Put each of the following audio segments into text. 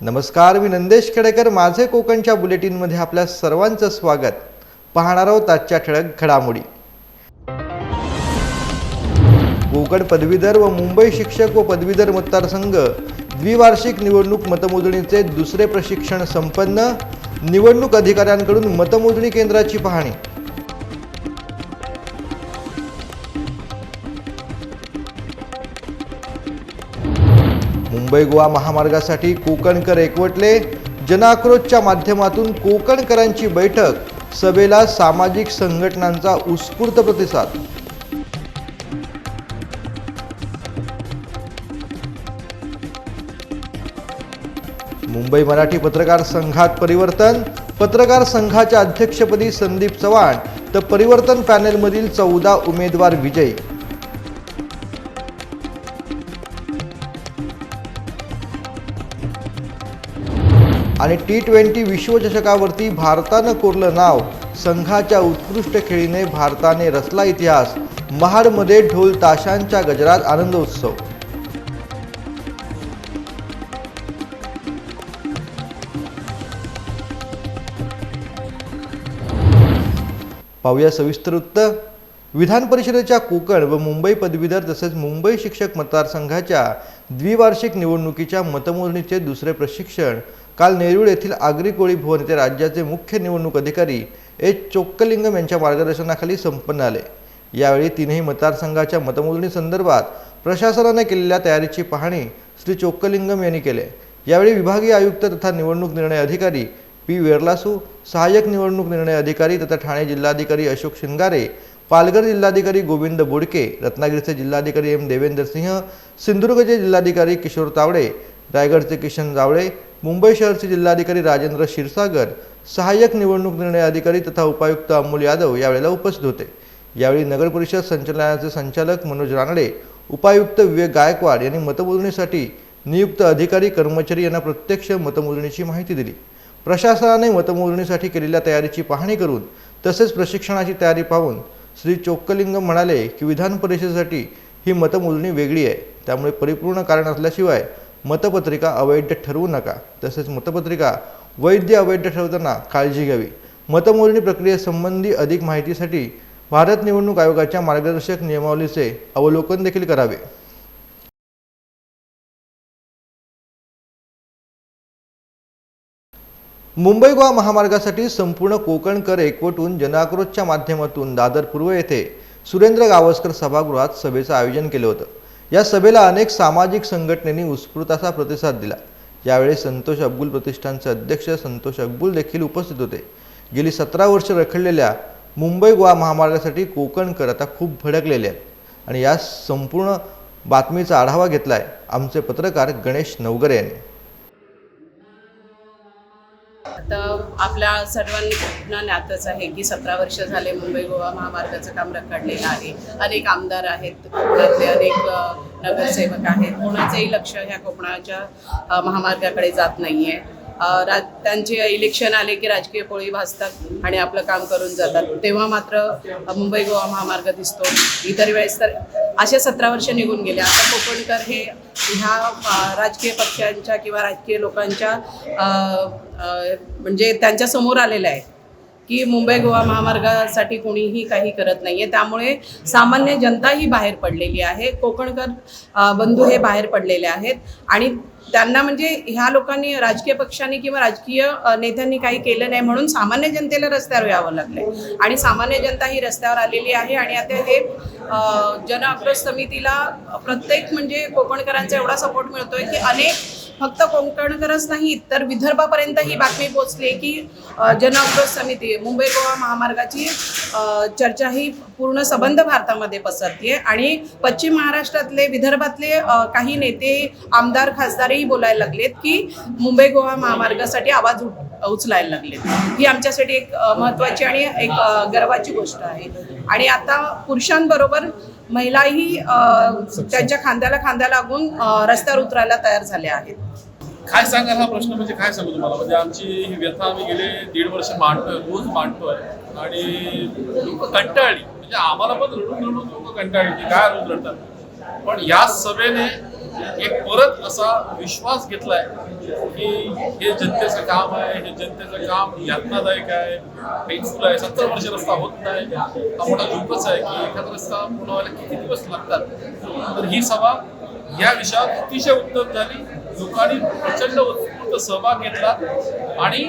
नमस्कार मी नंदेश खेडेकर. माझे कोकणच्या बुलेटिनमध्ये आपल्या सर्वांचं स्वागत. पाहणार आहोत आजच्या ठळक घडामोडी. कोकण पदवीधर व मुंबई शिक्षक व पदवीधर मतदारसंघ द्विवार्षिक निवडणूक मतमोजणीचे दुसरे प्रशिक्षण संपन्न. निवडणूक अधिकाऱ्यांकडून मतमोजणी केंद्राची पाहणी. मुंबई गोवा महामार्गासाठी कोकणकर एकवटले. जनाक्रोशच्या माध्यमातून कोकणकरांची बैठक सभेला सामाजिक संघटनांचा उत्स्फूर्त प्रतिसाद. मुंबई मराठी पत्रकार संघात परिवर्तन पत्रकार संघाच्या अध्यक्षपदी संदीप चव्हाण तर परिवर्तन पॅनेलमधील चौदा उमेदवार विजयी. आणि टी ट्वेंटी विश्वचषकावरती भारतानं कोरलं नाव संघाच्या उत्कृष्ट खेळीने भारताने रचला इतिहास महाडमध्ये ढोल ताशांच्या गजरात आनंदोत्सव पाहूया सविस्तर उत्तर. विधान परिषदेच्या कोकण व मुंबई पदवीधर तसेच मुंबई शिक्षक मतदारसंघाच्या द्विवार्षिक निवडणुकीच्या मतमोजणीचे दुसरे प्रशिक्षण काल नेरूळ येथील आगरी कोळी भवन येथे राज्याचे मुख्य निवडणूक अधिकारी एच. चोक्कलिंगम यांच्या मार्गदर्शनाखाली संपन्न आले यावेळी तीनही मतदारसंघाच्या मतमोजणी संदर्भात प्रशासनाने केलेल्या तयारीची पाहणी श्री चोक्कलिंगम यांनी केले. यावेळी विभागीय आयुक्त तथा निवडणूक निर्णय अधिकारी पी. वेरलासू सहाय्यक निवडणूक निर्णय अधिकारी तथा ठाणे जिल्हाधिकारी अशोक शिंगारे पालघर जिल्हाधिकारी गोविंद बोडके रत्नागिरीचे जिल्हाधिकारी एम. देवेंद्र सिंह सिंधुदुर्गचे जिल्हाधिकारी किशोर तावडे रायगडचे किशन जावळे मुंबई शहरचे जिल्हाधिकारी राजेंद्र क्षीरसागर सहाय्यक निवडणूक निर्णय अधिकारी तथा उपायुक्त अमोल यादव यावेळेला उपस्थित होते. यावेळी नगर परिषद संचालनालयाचे संचालक मनोज रांगडे उपायुक्त विवेक गायकवाड यांनी मतमोजणीसाठी नियुक्त अधिकारी कर्मचारी यांना प्रत्यक्ष मतमोजणीची माहिती दिली. प्रशासनाने मतमोजणीसाठी केलेल्या तयारीची पाहणी करून तसेच प्रशिक्षणाची तयारी पाहून श्री चोक्कलिंगम म्हणाले की विधान परिषदेसाठी ही मतमोजणी वेगळी आहे. त्यामुळे परिपूर्ण कारण असल्याशिवाय मतपत्रिका अवैध ठरवू नका. तसेच मतपत्रिका वैध अवैध ठरवताना काळजी घ्यावी. मतमोजणी प्रक्रियेसंबंधी अधिक माहितीसाठी भारत निवडणूक आयोगाच्या मार्गदर्शक नियमावलीचे अवलोकन देखील करावे. मुंबई गोवा महामार्गासाठी संपूर्ण कोकणकर एकवटून जनआक्रोशच्या माध्यमातून दादर पूर्व येथे सुरेंद्र गावस्कर सभागृहात सभेचं आयोजन केलं होतं. या सभेला अनेक सामाजिक संघटनेनी उत्स्फूर्त असा प्रतिसाद दिला. यावेळी संतोष अब्बुल प्रतिष्ठानचे अध्यक्ष संतोष अब्बुल देखील उपस्थित होते. गेली सतरा वर्ष रखडलेल्या मुंबई गोवा महामार्गासाठी कोकणकर आता खूप भडकलेले आहेत. आणि या संपूर्ण बातमीचा आढावा घेतला आहे आमचे पत्रकार गणेश नवगरे यांनी. आता आपल्या सर्वांना ज्ञातच आहे की सतरा वर्ष झाले मुंबई गोवा महामार्गाचं काम रखडलेलं आहे. अनेक आमदार आहेत कोकणातले अनेक नगरसेवक आहेत. कोणाचंही लक्ष ह्या कोकणाच्या महामार्गाकडे जात नाही आहे त्यांचे इलेक्शन आले की राजकीय पोळी भासतात आणि आपलं काम करून जातात. तेव्हा मात्र मुंबई गोवा महामार्ग दिसतो. इतर वेळेस तर असे सतरा वर्ष निघून गेले. आता कोकणकर हे ह्या राजकीय पक्षांच्या किंवा राजकीय लोकांच्या म्हणजे त्यांच्यासमोर आलेलं आहे की मुंबई गोवा महामार्गासाठी कोणीही काही करत नाही आहे त्यामुळे सामान्य जनता ही बाहेर पडलेली आहे. कोकणकर बंधू हे बाहेर पडलेले आहेत. आणि त्यांना म्हणजे ह्या लोकांनी राजकीय पक्षांनी किंवा राजकीय नेत्यांनी काही केलं नाही म्हणून सामान्य जनतेला रस्त्यावर यावं लागलंय. आणि सामान्य जनता ही रस्त्यावर आलेली आहे आणि आता हे अ, जन आक्रोश समितीला प्रत्येक म्हणजे कोकणकरांचा एवढा सपोर्ट मिळतोय की अनेक फक्त कोकणकरच नाही तर विदर्भापर्यंत ही बातमी पोचली की अ, समिती मुंबई गोवा महामार्गाची चर्चा ही पूर्ण सबंध भारतामध्ये पसरते आणि पश्चिम महाराष्ट्रातले विदर्भातले काही नेते आमदार खासदारही बोलायला लागलेत की मुंबई गोवा महामार्गासाठी आवाज उचलायला लागलेत. ही आमच्यासाठी एक महत्त्वाची आणि एक गर्वाची गोष्ट आहे. आणि आता पुरुषांबरोबर महिलाही त्यांच्या खांद्याला खांद्या लागून रस्त्यावर उतरायला तयार झाल्या आहेत. काय सांगाल हा प्रश्न? म्हणजे काय सांगू तुम्हाला? म्हणजे आमची ही व्यथा आम्ही गेले दीड वर्ष मांडतोय रोज मांडतोय. आणि लोक कंटाळली. म्हणजे आम्हाला पण रडून रडून लोक कंटाळली की काय रोज रडतात. पण या सभेने एक परत असा विश्वास घेतलाय की हे जनतेचं काम आहे हे जनतेचं काम यातनादायक आहे पेनफुल आहे. सत्तर वर्ष रस्ता होत नाही. हा मोठा धोकच आहे की एखादा रस्ता पूर्ण व्हायला किती दिवस लागतात? तर ही सभा या विषयात अतिशय उत्तम झाली. लोकांनी प्रचंड उत्स्फूर्त सहभाग घेतला आणि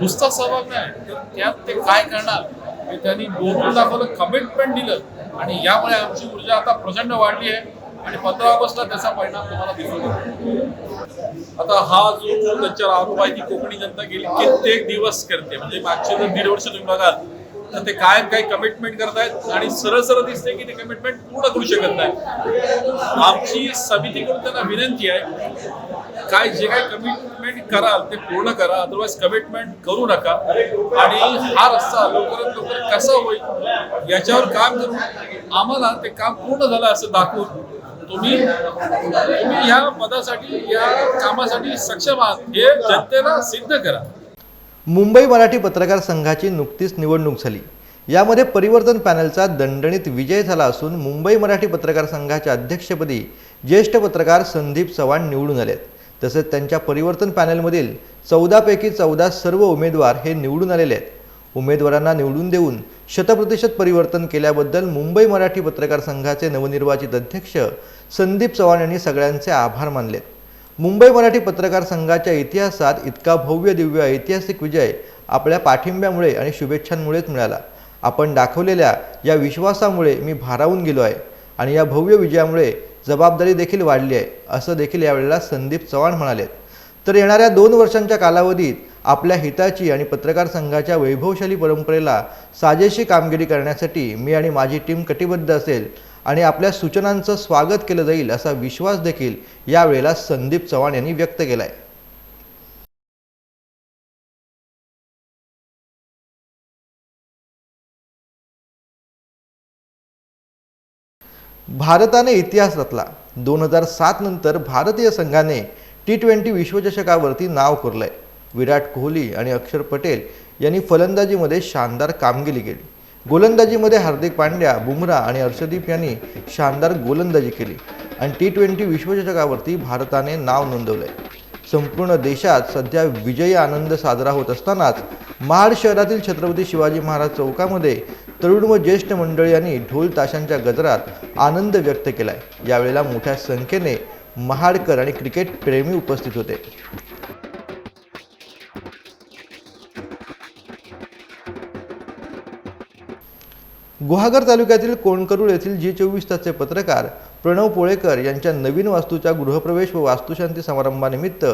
नुसता सहभाग नाही तर त्यात ते काय करणार हे त्यांनी बोलून दाखवलं कमिटमेंट दिलं. आणि यामुळे आमची ऊर्जा आता प्रचंड वाढली आहे. आणि पंधरा ऑगस्टला त्याचा परिणाम तुम्हाला दिसून येतो. आता हा जो त्यांच्यावर आरोप आहे की कोकणी जनता गेली कित्येक दिवस करते. म्हणजे मागचे जर दीड वर्ष तुम्ही बघाल तर ते कायम काही कमिटमेंट करतायत आणि सरळ सरळ दिसते की ते कमिटमेंट पूर्ण करू शकत नाही आमची समितीकडून त्यांना विनंती आहे काय जे काही कमिटमेंट कराल ते पूर्ण करा अदरवाईज कमिटमेंट करू नका. आणि हा रस्ता लवकरात लवकर कसा होईल याच्यावर काम करून आम्हाला ते काम पूर्ण झालं असं दाखवून तुम्ही तुम्ही ह्या पदासाठी या कामासाठी सक्षम आहात. हे जनतेला सिद्ध करा. मुंबई मराठी पत्रकार संघाची नुकतीच निवडणूक झाली. यामध्ये परिवर्तन पॅनलचा दणदणीत विजय झाला असून मुंबई मराठी पत्रकार संघाच्या अध्यक्षपदी ज्येष्ठ पत्रकार संदीप चव्हाण निवडून आलेत. तसेच त्यांच्या परिवर्तन पॅनलमधील चौदापैकी चौदा सर्व उमेदवार हे निवडून आलेले आहेत. उमेदवारांना निवडून देऊन शतप्रतिशत परिवर्तन केल्याबद्दल मुंबई मराठी पत्रकार संघाचे नवनिर्वाचित अध्यक्ष संदीप चव्हाण यांनी सगळ्यांचे आभार मानलेत. मुंबई मराठी पत्रकार संघाच्या इतिहासात इतका भव्य दिव्य ऐतिहासिक विजय आपल्या पाठिंब्यामुळे आणि शुभेच्छांमुळेच मिळाला. आपण दाखवलेल्या या विश्वासामुळे मी भारावून गेलो आहे आणि या भव्य विजयामुळे जबाबदारी देखील वाढली आहे असं देखील यावेळेला संदीप चव्हाण म्हणाले तर येणाऱ्या दोन वर्षांच्या कालावधीत आपल्या हिताची आणि पत्रकार संघाच्या वैभवशाली परंपरेला साजेशी कामगिरी करण्यासाठी मी आणि माझी टीम कटिबद्ध असेल आणि आपल्या सूचनांचं स्वागत केलं जाईल असा विश्वास देखील यावेळेला संदीप चव्हाण यांनी व्यक्त केला आहे भारताने इतिहास रचला. दोन हजार सात नंतर भारतीय संघाने टी ट्वेंटी विश्वचषकावरती नाव कोरलंय. विराट कोहली आणि अक्षर पटेल यांनी फलंदाजीमध्ये शानदार कामगिरी केली. गोलंदाजीमध्ये हार्दिक पांड्या बुमराह आणि हर्षदीप यांनी शानदार गोलंदाजी केली आणि टी ट्वेंटी विश्वचषकावरती भारताने नाव नोंदवलंय. संपूर्ण देशात सध्या विजयी आनंद साजरा होत असतानाच महाड शहरातील छत्रपती शिवाजी महाराज चौकामध्ये तरुण व ज्येष्ठ मंडळी यांनी ढोल ताशांच्या गजरात आनंद व्यक्त केलाय. यावेळेला मोठ्या संख्येने महाडकर आणि क्रिकेट प्रेमी उपस्थित होते. गुहागर तालुक्यातील कोणकरूळ येथील जी चोवीस तासचे पत्रकार प्रणव पोळेकर यांच्या नवीन वास्तूच्या गृहप्रवेश व वास्तुशांती समारंभानिमित्त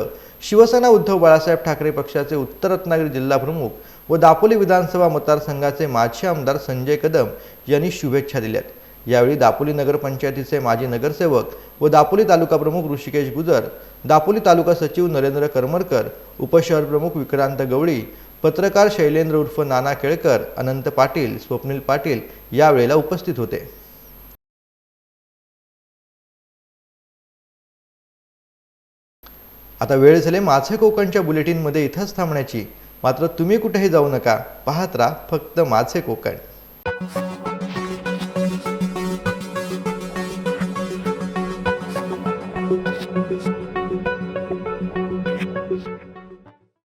शिवसेना उद्धव बाळासाहेब ठाकरे पक्षाचे उत्तर रत्नागिरी जिल्हा प्रमुख व दापोली विधानसभा मतदारसंघाचे माजी आमदार संजय कदम यांनी शुभेच्छा दिल्यात. यावेळी दापोली नगरपंचायतीचे माजी नगरसेवक व दापोली तालुका प्रमुख ऋषिकेश गुजर दापोली तालुका सचिव नरेंद्र करमरकर उपशहर प्रमुख विक्रांत गवळी पत्रकार शैलेंद्र उर्फ नाना केळकर अनंत पाटील स्वप्नील पाटील यावेळेला उपस्थित होते. आता वेळ झाले माझे कोकणच्या बुलेटिनमध्ये इथंच थांबण्याची. मात्र तुम्ही कुठेही जाऊ नका. पाहत राहा फक्त माझे कोकण.